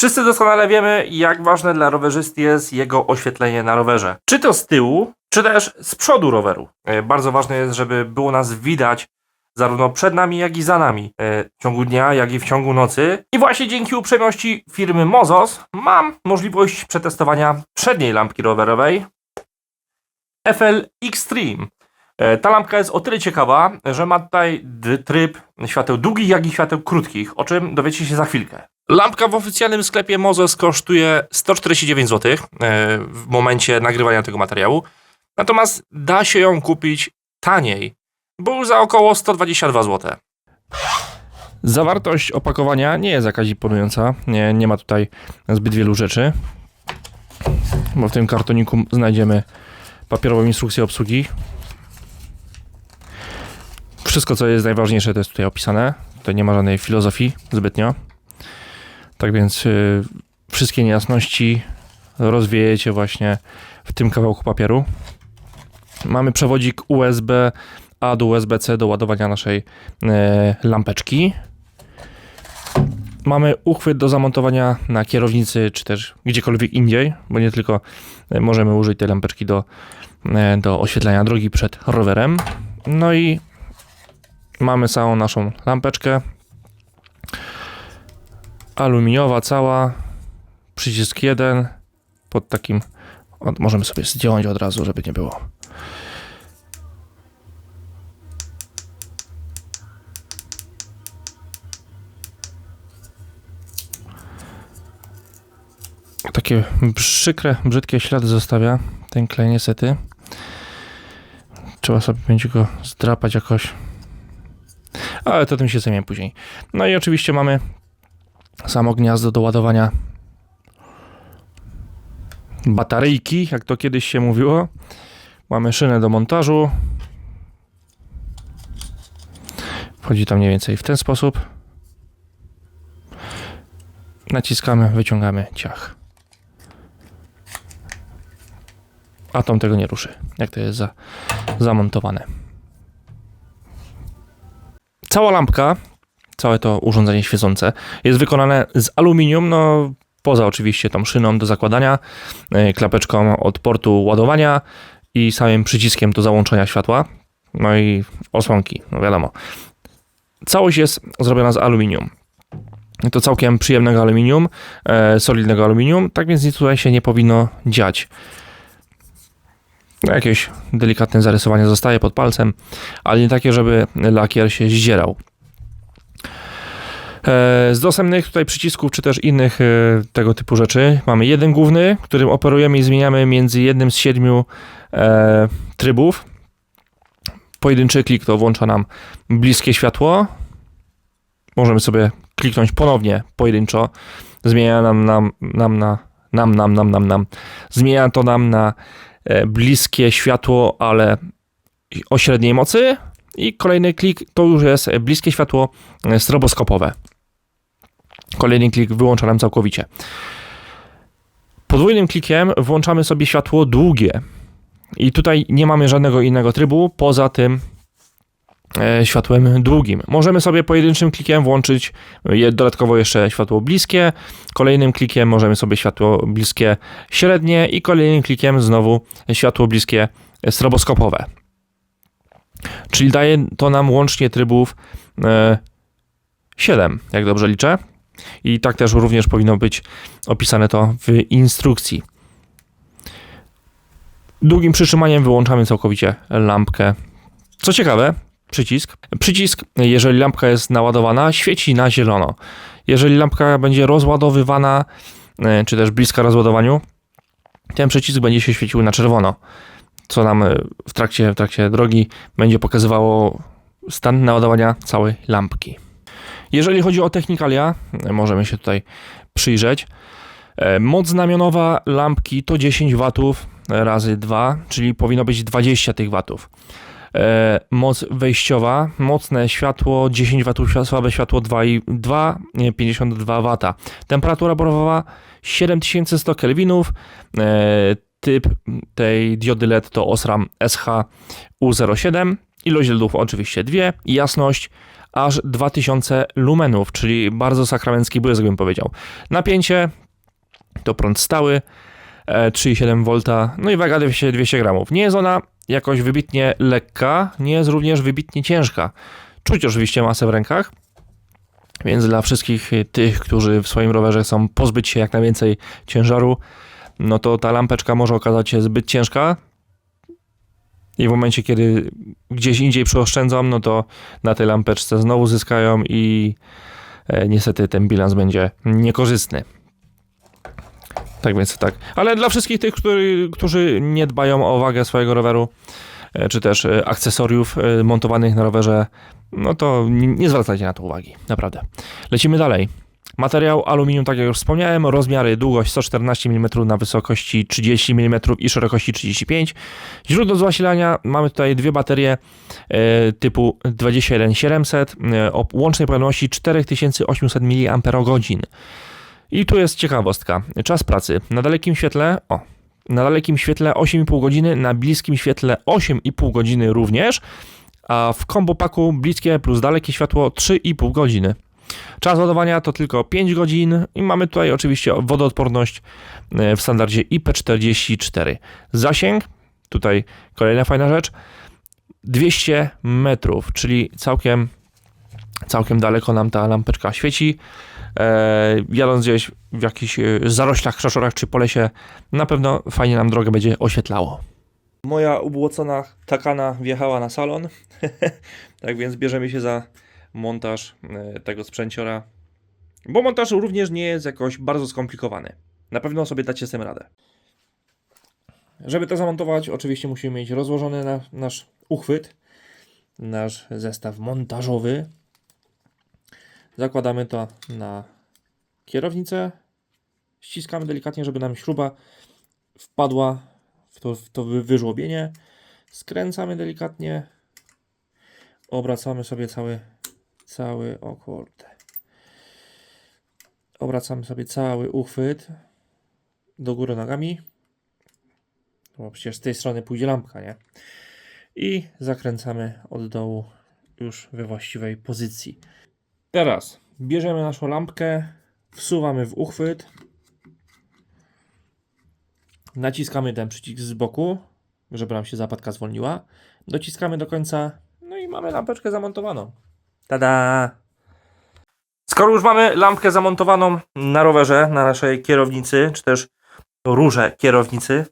Wszyscy doskonale wiemy, jak ważne dla rowerzysty jest jego oświetlenie na rowerze. Czy to z tyłu, czy też z przodu roweru. E, Bardzo ważne jest, żeby było nas widać zarówno przed nami, jak i za nami e, w ciągu dnia, jak i w ciągu nocy. I właśnie dzięki uprzejmości firmy Mozos mam możliwość przetestowania przedniej lampki rowerowej FL Extreme. E, Ta lampka jest o tyle ciekawa, że ma tutaj tryb świateł długich, jak i świateł krótkich, o czym dowiecie się za chwilkę. Lampka w oficjalnym sklepie Mozes kosztuje 149 zł e, w momencie nagrywania tego materiału. Natomiast da się ją kupić taniej, bo za około 122 zł. Zawartość opakowania nie jest jakaś imponująca. Nie, nie ma tutaj zbyt wielu rzeczy. Bo w tym kartoniku znajdziemy papierową instrukcję obsługi. Wszystko, co jest najważniejsze, to jest tutaj opisane. Tutaj nie ma żadnej filozofii zbytnio. Tak więc y, wszystkie niejasności rozwiejecie właśnie w tym kawałku papieru. Mamy przewodzik USB A do USB-C do ładowania naszej e, lampeczki. Mamy uchwyt do zamontowania na kierownicy, czy też gdziekolwiek indziej, bo nie tylko e, możemy użyć tej lampeczki do, e, do oświetlenia drogi przed rowerem. No i mamy całą naszą lampeczkę. Aluminiowa cała, przycisk jeden pod takim, możemy sobie zdjąć od razu, żeby nie było. Takie przykre, brzydkie ślady zostawia ten klej niestety. Trzeba sobie będzie go zdrapać jakoś. Ale to tym się zajmie później. No i oczywiście mamy samo gniazdo do ładowania bataryjki, jak to kiedyś się mówiło. Mamy szynę do montażu. Wchodzi tam mniej więcej w ten sposób. Naciskamy, wyciągamy ciach. Atom tego nie ruszy, jak to jest za, zamontowane. Cała lampka, całe to urządzenie świecące jest wykonane z aluminium, no poza oczywiście tą szyną do zakładania, yy, klapeczką od portu ładowania i samym przyciskiem do załączenia światła, no i osłonki, no wiadomo. Całość jest zrobiona z aluminium. To całkiem przyjemnego aluminium, e, solidnego aluminium, tak więc nic tutaj się nie powinno dziać. No, Jakieś delikatne zarysowanie zostaje pod palcem, ale nie takie, żeby lakier się zdzierał. E, Z dostępnych tutaj przycisków, czy też innych e, tego typu rzeczy, mamy jeden główny, którym operujemy i zmieniamy między jednym z siedmiu e, trybów. Pojedynczy klik to włącza nam bliskie światło. Możemy sobie kliknąć ponownie pojedynczo. Zmienia nam, nam, nam na nam, nam, nam, nam, nam. Zmienia to nam na bliskie światło, ale o średniej mocy. I kolejny klik to już jest bliskie światło stroboskopowe. Kolejny klik wyłącza nam całkowicie. Podwójnym klikiem włączamy sobie światło długie. I tutaj nie mamy żadnego innego trybu poza tym e, światłem długim. Możemy sobie pojedynczym klikiem włączyć je- dodatkowo jeszcze światło bliskie, kolejnym klikiem możemy sobie światło bliskie średnie i kolejnym klikiem znowu światło bliskie stroboskopowe. Czyli daje to nam łącznie trybów e, 7, jak dobrze liczę. I tak też również powinno być opisane to w instrukcji. Długim przytrzymaniem wyłączamy całkowicie lampkę. Co ciekawe, przycisk. Przycisk, jeżeli lampka jest naładowana, świeci na zielono. Jeżeli lampka będzie rozładowywana, e, czy też bliska rozładowaniu, ten przycisk będzie się świecił na czerwono, co nam e, w trakcie, w trakcie drogi będzie pokazywało stan naładowania całej lampki. Jeżeli chodzi o technikalia, możemy się tutaj przyjrzeć. E, Moc znamionowa lampki to 10 watów razy 2, czyli powinno być 20 tych watów. E, Moc wejściowa, mocne światło 10 watów, świa- słabe światło 2,2, nie, 52 wata. Temperatura borowa 7100 kelwinów. E, Typ tej diody LED to Osram SH U07. Ilość LEDów oczywiście dwie. Jasność aż 2000 lumenów, czyli bardzo sakramencki błysk bym powiedział. Napięcie to prąd stały, e, 3,7 V, no i waga 200, 200 gramów. Nie jest ona jakoś wybitnie lekka, nie jest również wybitnie ciężka. Czuć oczywiście masę w rękach, więc dla wszystkich tych, którzy w swoim rowerze chcą pozbyć się jak najwięcej ciężaru, no to ta lampeczka może okazać się zbyt ciężka. I w momencie, kiedy gdzieś indziej przeoszczędzą, no to na tej lampeczce znowu zyskają i e, niestety ten bilans będzie niekorzystny. Tak więc tak. Ale dla wszystkich tych, którzy, którzy nie dbają o wagę swojego roweru, e, czy też e, akcesoriów montowanych na rowerze, no to nie zwracajcie na to uwagi. Naprawdę. Lecimy dalej. Materiał aluminium, tak jak już wspomniałem, rozmiary długość 114 mm na wysokości 30 mm i szerokości 35 Źródło zasilania mamy tutaj dwie baterie e, typu 21700 e, o łącznej pojemności 4800 mAh. I tu jest ciekawostka. Czas pracy. Na dalekim świetle, o, na dalekim świetle 8,5 godziny, na bliskim świetle 8,5 godziny również, a w combo paku bliskie plus dalekie światło 3,5 godziny. Czas ładowania to tylko 5 godzin i mamy tutaj oczywiście wodoodporność e, w standardzie IP44. Zasięg, tutaj kolejna fajna rzecz, 200 metrów, czyli całkiem, całkiem daleko nam ta lampeczka świeci. E, jadąc gdzieś w jakichś e, zaroślach, krzaszorach czy po lesie, na pewno fajnie nam drogę będzie oświetlało. Moja ubłocona takana wjechała na salon, tak więc bierzemy się za montaż e, tego sprzęciora, bo montaż również nie jest jakoś bardzo skomplikowany. Na pewno sobie dacie z tym radę. Żeby to zamontować, oczywiście musimy mieć rozłożony na, nasz uchwyt, nasz zestaw montażowy. Zakładamy to na kierownicę, ściskamy delikatnie, żeby nam śruba wpadła w to, w to wy- wyżłobienie. Skręcamy delikatnie, obracamy sobie cały, cały, o kurde. Obracamy sobie cały uchwyt do góry nogami. Bo przecież z tej strony pójdzie lampka, nie? I zakręcamy od dołu już we właściwej pozycji. Teraz bierzemy naszą lampkę, wsuwamy w uchwyt, naciskamy ten przycisk z boku, żeby nam się zapadka zwolniła, dociskamy do końca, no i mamy lampeczkę zamontowaną. Tada! Skoro już mamy lampkę zamontowaną na rowerze, na naszej kierownicy, czy też róże kierownicy,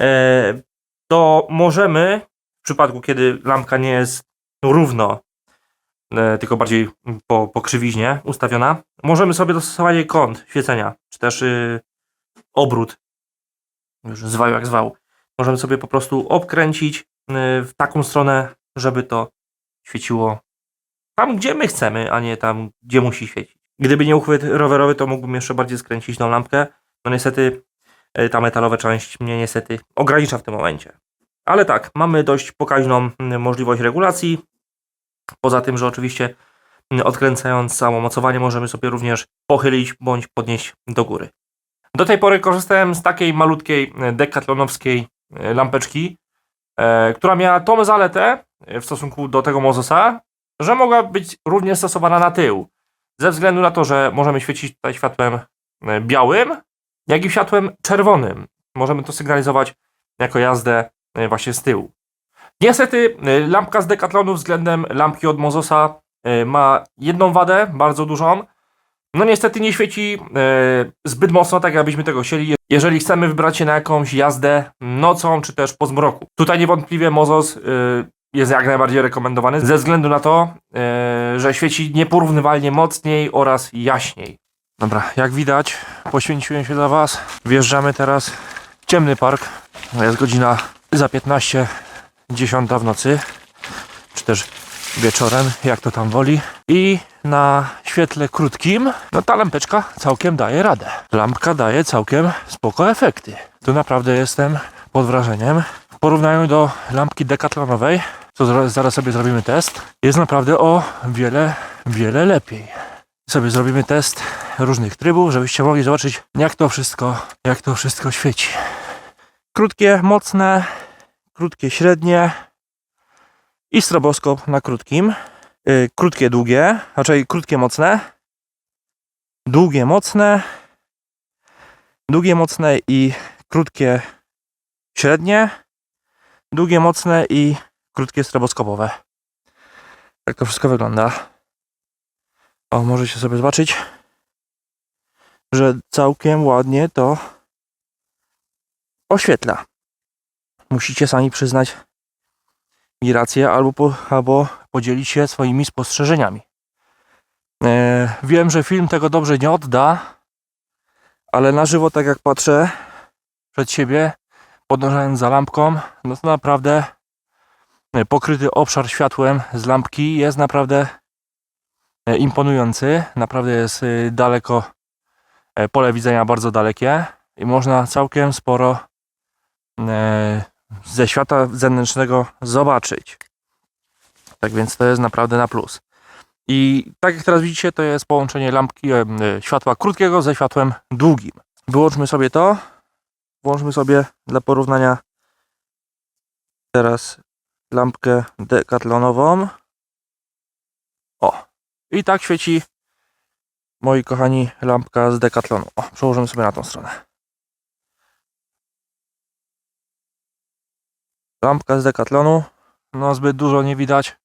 e, to możemy, w przypadku kiedy lampka nie jest równo, e, tylko bardziej po, po krzywiźnie ustawiona, możemy sobie dostosować jej kąt świecenia, czy też y, obrót, już zwał jak zwał. Możemy sobie po prostu obkręcić y, w taką stronę, żeby to świeciło tam, gdzie my chcemy, a nie tam, gdzie musi świecić. Gdyby nie uchwyt rowerowy, to mógłbym jeszcze bardziej skręcić tą lampkę. No niestety y, ta metalowa część mnie niestety ogranicza w tym momencie. Ale tak, mamy dość pokaźną możliwość regulacji. Poza tym, że oczywiście odkręcając samo mocowanie możemy sobie również pochylić bądź podnieść do góry. Do tej pory korzystałem z takiej malutkiej y, dekatlonowskiej y, lampeczki, e, która miała tą zaletę w stosunku do tego Mozosa, że mogła być również stosowana na tył. Ze względu na to, że możemy świecić tutaj światłem y, białym, jak i światłem czerwonym. Możemy to sygnalizować jako jazdę y, właśnie z tyłu. Niestety y, lampka z Decathlonu względem lampki od Mozosa ma jedną wadę, bardzo dużą. No niestety nie świeci zbyt mocno, tak jakbyśmy tego chcieli, jeżeli chcemy wybrać się na jakąś jazdę nocą, czy też po zmroku. Tutaj niewątpliwie Mozos jest jak najbardziej rekomendowany, ze względu na to, y, że świeci nieporównywalnie mocniej oraz jaśniej. Dobra, jak widać, poświęciłem się dla Was. Wjeżdżamy teraz w ciemny park. Jest godzina za 15, 10 w nocy, czy też wieczorem, jak to tam woli. I na świetle krótkim, no ta lampeczka całkiem daje radę. Lampka daje całkiem spoko efekty. Tu naprawdę jestem pod wrażeniem. W porównaniu do lampki decathlonowej, zra- zaraz sobie zrobimy test, jest naprawdę o wiele, wiele lepiej. Sobie zrobimy test różnych trybów, żebyście mogli zobaczyć, jak to wszystko, jak to wszystko świeci. Krótkie, mocne, krótkie, średnie i stroboskop na krótkim. y, krótkie, długie, raczej krótkie, mocne, długie, mocne, długie, mocne i krótkie, średnie, długie, mocne i krótkie, stroboskopowe. Tak to wszystko wygląda. O, możecie sobie zobaczyć, że całkiem ładnie to oświetla. Musicie sami przyznać mi rację albo, po, albo podzielić się swoimi spostrzeżeniami. E, wiem, że film tego dobrze nie odda, ale na żywo, tak jak patrzę przed siebie, podążając za lampką, no to naprawdę pokryty obszar światłem z lampki jest naprawdę e, imponujący. Naprawdę jest e, daleko, e, pole widzenia bardzo dalekie i można całkiem sporo e, ze świata zewnętrznego zobaczyć. Tak więc to jest naprawdę na plus. I tak jak teraz widzicie, to jest połączenie lampki e, e, światła krótkiego ze światłem długim. Wyłączmy sobie to. Włączmy sobie dla porównania teraz lampkę dekatlonową. O, i tak świeci moi kochani lampka z dekatlonu. O, przełożymy sobie na tą stronę. Lampka z dekatlonu. No zbyt dużo nie widać.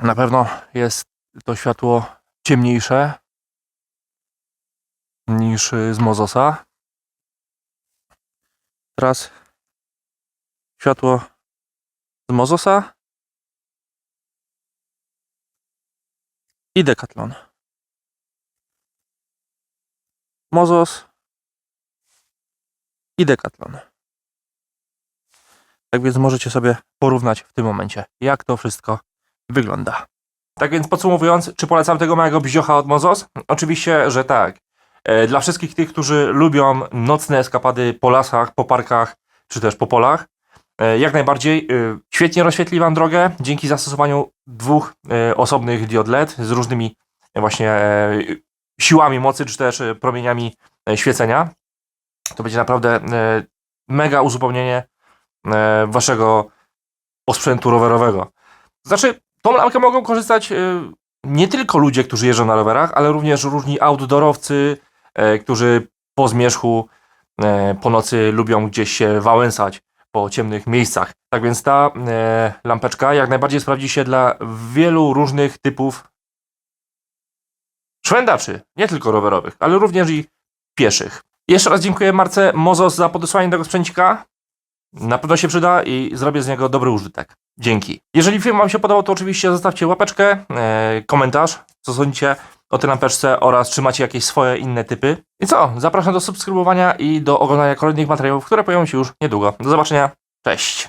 Na pewno jest to światło ciemniejsze niż z Mozosa. Teraz światło Mozosa i Decathlon. Mozos i Decathlon. Tak więc możecie sobie porównać w tym momencie, jak to wszystko wygląda. Tak więc podsumowując, czy polecam tego małego bziocha od Mozos? Oczywiście, że tak. E, Dla wszystkich tych, którzy lubią nocne eskapady po lasach, po parkach, czy też po polach, jak najbardziej e, świetnie rozświetli Wam drogę dzięki zastosowaniu dwóch e, osobnych diod LED z różnymi e, właśnie e, siłami mocy, czy też e, promieniami e, świecenia. To będzie naprawdę e, mega uzupełnienie e, Waszego osprzętu rowerowego. Znaczy, tą lampkę mogą korzystać nie tylko ludzie, którzy jeżdżą na rowerach, ale również różni outdoorowcy, e, którzy po zmierzchu, e, po nocy lubią gdzieś się wałęsać po ciemnych miejscach. Tak więc ta e, lampeczka jak najbardziej sprawdzi się dla wielu różnych typów szwendaczy, nie tylko rowerowych, ale również i pieszych. Jeszcze raz dziękuję Marce Mozos za podesłanie tego sprzęcika. Na pewno się przyda i zrobię z niego dobry użytek. Dzięki. Jeżeli film Wam się podobał, to oczywiście zostawcie łapeczkę, e, komentarz, co sądzicie o tej lampeczce oraz czy macie jakieś swoje inne typy. I co? Zapraszam do subskrybowania i do oglądania kolejnych materiałów, które pojawią się już niedługo. Do zobaczenia. Cześć.